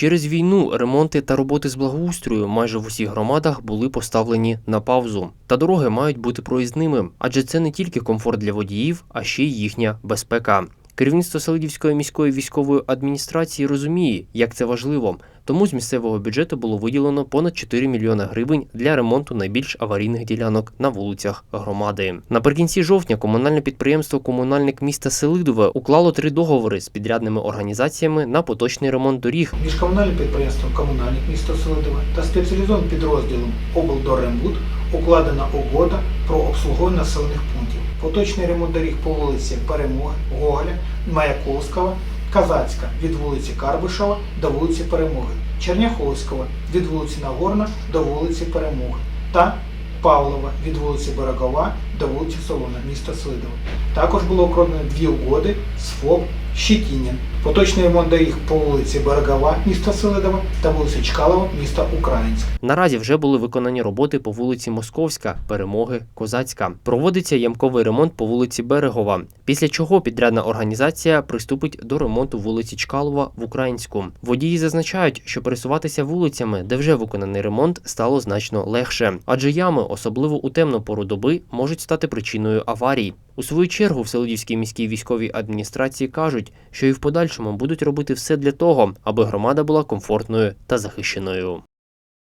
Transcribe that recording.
Через війну ремонти та роботи з благоустрою майже в усіх громадах були поставлені на паузу. Та дороги мають бути проїзними, адже це не тільки комфорт для водіїв, а ще й їхня безпека. Керівництво Селидівської міської військової адміністрації розуміє, як це важливо. Тому з місцевого бюджету було виділено понад 4 мільйони гривень для ремонту найбільш аварійних ділянок на вулицях громади. Наприкінці жовтня комунальне підприємство Комунальник міста Селидове уклало три договори з підрядними організаціями на поточний ремонт доріг між комунальним підприємством Комунальник міста Селидове та спеціалізованим підрозділом облдорембуд укладена угода про обслуговування населених пунктів. Поточний ремонт доріг по вулиці Перемоги, Гоголя, Маяковського, Казацька від вулиці Карбишева до вулиці Перемоги, Черняховського від вулиці Нагорна до вулиці Перемоги та Павлова від вулиці Берегова до вулиці Солона, міста Селидове. Також було укладено дві угоди з ФОП Щетінін. Поточний ремонт доріг по вулиці Берегова, міста Селидове та вулиці Чкалова, міста Українськ. Наразі вже були виконані роботи по вулиці Московська, Перемоги, Козацька. Проводиться ямковий ремонт по вулиці Берегова, після чого підрядна організація приступить до ремонту вулиці Чкалова в Українську. Водії зазначають, що пересуватися вулицями, де вже виконаний ремонт, стало значно легше, адже ями, особливо у темну пору доби, можуть стати причиною аварій. У свою чергу в Селидівській міській військовій адміністрації кажуть, що і в подальшому будуть робити все для того, аби громада була комфортною та захищеною.